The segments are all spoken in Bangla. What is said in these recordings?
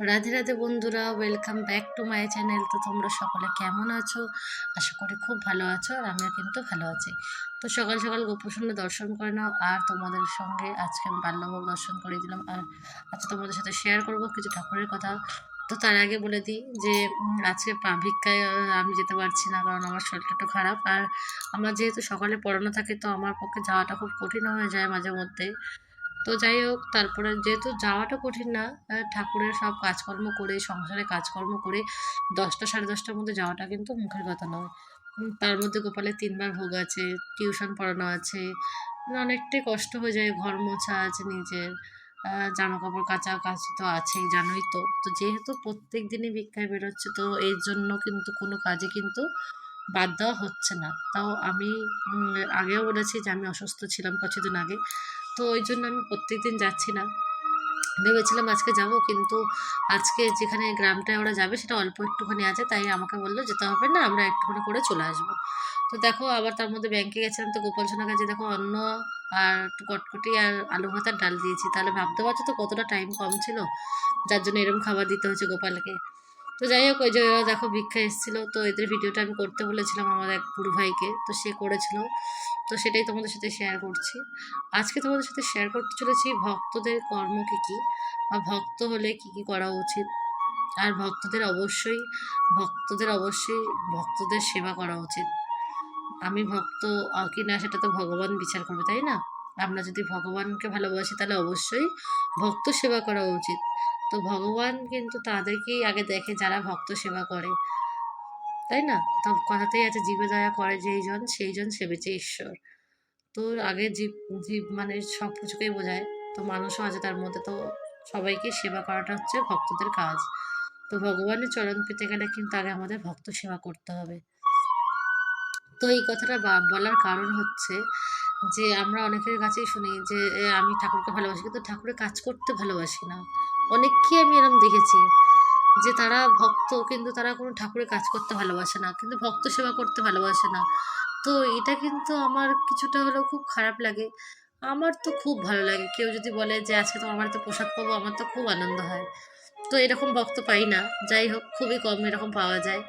রাধে রাধে বন্ধুরা welcome back to my channel তো তোমরা সকলে কেমন আছো? আশা করি খুব ভালো আছো আর আমিও কিন্তু ভালো আছি। তো সকাল সকাল গোপসূন্য দর্শন করে নাও আর তোমাদের সঙ্গে আজকে আমি বাল্যভোগ দর্শন করে দিলাম। আর আচ্ছা তোমাদের সাথে শেয়ার করব কিছু ঠাকুরের কথা। তো তার আগে বলে দিই যে আজকে পা- ভিক্ষায় আমি যেতে পারছি না কারণ আমার শরীরটা একটু খারাপ। আর আমার যেহেতু সকালে পড়ানো থাকে, তো আমার পক্ষে যাওয়াটা খুব কঠিন হয়ে যায় মাঝে মধ্যে। তো যাই হোক, তারপরে যেহেতু যাওয়াটা কঠিন না ঠাকুরের সব কাজকর্ম করে, সংসারে কাজকর্ম করে দশটা সাড়ে দশটার মধ্যে যাওয়াটা কিন্তু মুখের কথা নয়। তার মধ্যে গোপালের তিনবার ভোগ আছে, টিউশন পড়ানো আছে মানে অনেকটাই কষ্ট হয়ে যায়, ঘর মোছা আছে নিজের জামা কাপড় কাচা কাচি তো আছেই, জানোই তো। তো যেহেতু প্রত্যেক দিনই ভিক্ষায় বেরোচ্ছে, তো এর জন্য কিন্তু কোনো কাজে কিন্তু বাদ দেওয়া হচ্ছে না। তাও আমি আগেও বলেছি যে আমি অসুস্থ ছিলাম কিছুদিন আগে। তো ওই জন্য আমি প্রত্যেক দিন যাচ্ছি না। ভেবেছিলাম আজকে যাব কিন্তু আজকে যেখানে গ্রামটায় ওরা যাবে সেটা অল্প একটুখানি আছে, তাই আমাকে বলল যেতে হবে না, আমরা একটুখানি করে চলে আসব। তো দেখো আবার তার মধ্যে ব্যাংকে গেছিলাম তো গোপাল সোনা কাছে দেখো অন্য আর কটকটি আর আলু ভাতার ডাল দিয়েছি। তাহলে ভাবতে পারছ তো কতটা টাইম কম ছিল? যার জন্য এরকম খাবার দিতে হয়েছে গোপালকে। তো যাই হোক ওই যে দেখো ভিক্ষা এসেছিল, তো এদের ভিডিওটা আমি করতে বলেছিলাম আমার এক বুড়ো ভাইকে, তো সে করেছিল। তো সেটাই তোমাদের সাথে শেয়ার করছি। আজকে তোমাদের সাথে শেয়ার করতে চলেছি ভক্তদের কর্ম কী কী, বা ভক্ত হলে কী কী করা উচিত। আর ভক্তদের অবশ্যই ভক্তদের অবশ্যই ভক্তদের সেবা করা উচিত। আমি ভক্ত কি না সেটা তো ভগবান বিচার করবে, তাই না? আমরা যদি ভগবানকে ভালোবাসি, তাহলে অবশ্যই ভক্ত সেবা করা উচিত। তো ভগবান কিন্তু তাদেরকেই আগে দেখে যারা ভক্ত সেবা করে। তাই না? তো কথাতেই আছে, জীবে দয়া করে যেই জন সেই জন সেবেছে ঈশ্বর। তো আগে জীব জীব মানে সব কিছুকেই বোঝায়। তো মানুষও আছে তার মধ্যে, তো সবাইকে সেবা করাটা হচ্ছে ভক্তদের কাজ। তো ভগবানের চরণ পেতে গেলে কিন্তু আগে আমাদের ভক্ত সেবা করতে হবে। তো এই কথাটা বলার কারণ হচ্ছে যে আমরা অনেকের কাছেই শুনি যে আমি ঠাকুরকে ভালোবাসি কিন্তু ঠাকুরের কাজ করতে ভালোবাসি না। অনেককেই আমি এরকম দেখেছি যে তারা ভক্ত কিন্তু তারা কোনো ঠাকুরের কাজ করতে ভালোবাসে না, কিন্তু ভক্ত সেবা করতে ভালোবাসে না। তো এটা কিন্তু আমার কিছুটা হলেও খুব খারাপ লাগে। আমার তো খুব ভালো লাগে। কেউ যদি বলে যে, আজকে তোমার বাড়িতে প্রসাদ পাবো, আমার তো খুব আনন্দ হয়। তো এরকম ভক্ত পাই না। যাই হোক, খুবই কম এরকম পাওয়া যায়।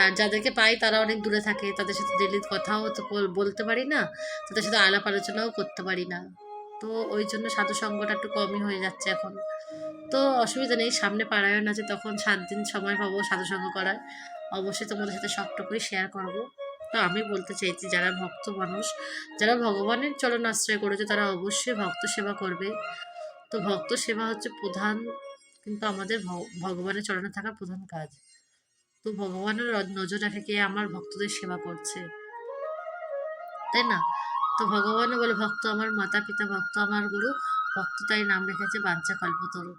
আর যাদেরকে পাই তারা অনেক দূরে থাকে, তাদের সাথে ডেলি কথাও তো বলতে পারি না, তাদের সাথে আলাপ আলোচনাও করতে পারি না। তো ওই জন্য সাধু সঙ্গটা একটু কমই হয়ে যাচ্ছে এখন। তো অসুবিধা নেই, সামনে পারায়ণ আছে, তখন সাত দিন সময় পাবো সাধু সঙ্গ করার। অবশ্যই তোমাদের সাথে সবটুকুই শেয়ার করব। তো আমি বলতে চাইছি, যারা ভক্ত মানুষ, যারা ভগবানের চরণ আশ্রয় করেছে, তারা অবশ্যই ভক্ত সেবা করবে। তো ভক্ত সেবা হচ্ছে প্রধান, কিন্তু আমাদের ভগবানের চরণে থাকা প্রধান কাজ। তো ভগবানের নজর রাখে কে আমার ভক্তদের সেবা করছে। তাই না? তো ভগবানও বলে, ভক্ত আমার মাতা পিতা, ভক্ত আমার গুরু, ভক্ত তাই নাম রেখেছে বাঞ্ছা কল্পতরু।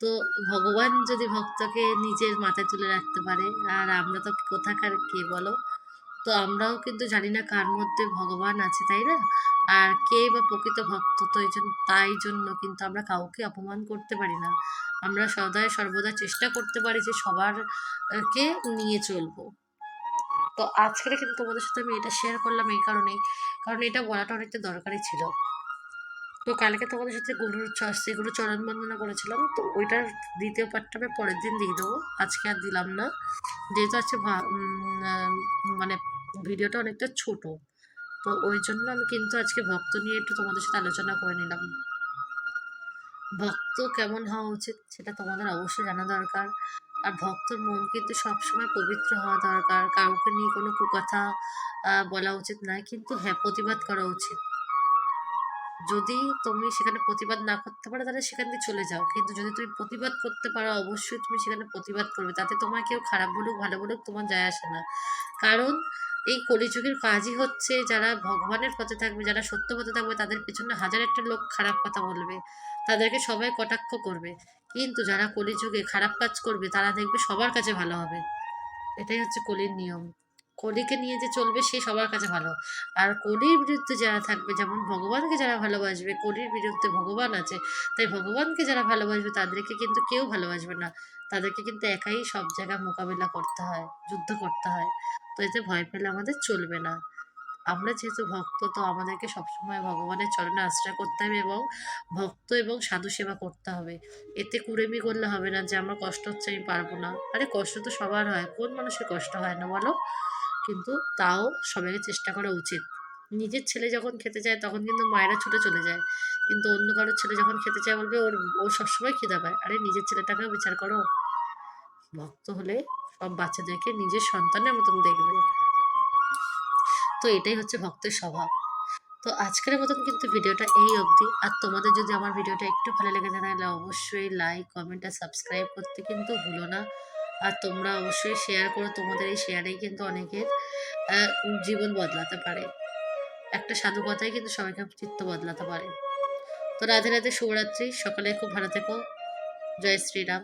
তো ভগবান যদি ভক্তকে নিজের মাথায় তুলে রাখতে পারে, আর আমরা তো কোথাকার, কে বলো? তো আমরাও কিন্তু জানি না কার মধ্যে ভগবান আছে, তাই না? আর কে বা প্রকৃত ভক্ত, তো এই জন্য তাই জন্য কিন্তু আমরা কাউকে অপমান করতে পারি না। আমরা সদায় সর্বদা চেষ্টা করতে পারি যে সবার আহ, কে নিয়ে চলবো। তো আজকে কিন্তু তোমাদের সাথে আমি এটা শেয়ার করলাম এই কারণেই কারণ এটা বলাটা অনেকটা দরকারি ছিল। তো কালকে তোমাদের সাথে গুরুর শ্রীগুরু চরণ বন্দনা করেছিলাম তো ওইটার দ্বিতীয় পার্টটা আমি পরের দিন দিয়ে দেবো। আজকে আর দিলাম না। যেহেতু আজকে মানে ভিডিওটা অনেকটা ছোট তো ওই জন্য আমি কিন্তু আজকে ভক্ত নিয়ে একটু তোমাদের সাথে আলোচনা করে নিলাম। ভক্ত কেমন হওয়া উচিত সেটা তোমাদের অবশ্যই জানা দরকার। আর ভক্তর মন কিন্তু সবসময় পবিত্র হওয়া দরকার। কাউকে নিয়ে কোনো কুকথা বলা উচিত নয় কিন্তু হ্যাঁ প্রতিবাদ করা উচিত। যদি তুমি সেখানে প্রতিবাদ না করতে পারো, তাহলে সেখান দিয়ে চলে যাও। কিন্তু যদি তুমি প্রতিবাদ করতে পারো, অবশ্যই তুমি সেখানে প্রতিবাদ করবে। তাতে তোমার কেউ খারাপ বলুক, ভালো বলুক, তোমার যায় আসে না। কারণ এই কলিযুগের কাজই হচ্ছে যারা ভগবানের পথে থাকবে, যারা সত্য পথে থাকবে, তাদের পেছনে হাজার একটা লোক খারাপ কথা বলবে, তাদেরকে সবাই কটাক্ষ করবে। কিন্তু যারা কলিযুগে খারাপ কাজ করবে, তারা দেখবে সবার কাছে ভালো হবে। এটাই হচ্ছে কলির নিয়ম। কলিকে নিয়ে যে চলবে সে সবার কাছে ভালো। আর কলির বিরুদ্ধে যারা থাকবে, যেমন ভগবানকে যারা ভালোবাসবে, কলির বিরুদ্ধে ভগবান আছে, তাই ভগবানকে যারা ভালোবাসবে তাদেরকে কিন্তু কেউ ভালোবাসবে না। তাদেরকে কিন্তু একাই সব জায়গায় মোকাবিলা করতে হয়, যুদ্ধ করতে হয়। তো এতে ভয় পেলে আমাদের চলবে না। আমরা যেহেতু ভক্ত, তো আমাদেরকে সবসময় ভগবানের চরণে আশ্রয় করতে হবে এবং ভক্ত এবং সাধু সেবা করতে হবে। এতে কুড়েমি করলে হবে না যে আমার কষ্ট হচ্ছে, আমি পারব না। আরে কষ্ট তো সবার হয়, কোন মানুষের কষ্ট হয় না বলো? কিন্তু তাও সবাইকে চেষ্টা করা উচিত। নিজের ছেলে যখন খেতে চায়, তখন কিন্তু মায়েরা ছুটে চলে যায়। কিন্তু অন্য কারোর ছেলে যখন খেতে চায়, বলবে ওর, ও সবসময় খিদা পায়। আরে, নিজের ছেলেটাকেও বিচার করো। ভক্ত হলে সব বাচ্চাদেরকে নিজের সন্তানের মতন দেখবে। তো এটাই হচ্ছে ভক্তের স্বভাব। তো আজকের মতন কিন্তু ভিডিওটা এই অবধি। আর তোমাদের যদি আমার ভিডিওটা একটু ভালো লেগে যায়, তাহলে অবশ্যই লাইক কমেন্ট আর সাবস্ক্রাইব করতে কিন্তু ভুলো না। আর তোমরা অবশ্যই শেয়ার করো, তোমাদের এই শেয়ারেই কিন্তু অনেকের জীবন বদলাতে পারে। একটা সাধু কথাই কিন্তু সবাইকে চিত্ত বদলাতে পারে। তো রাধে রাধে, শুভরাত্রি, সকালে খুব ভালো থেকো। জয় শ্রীরাম।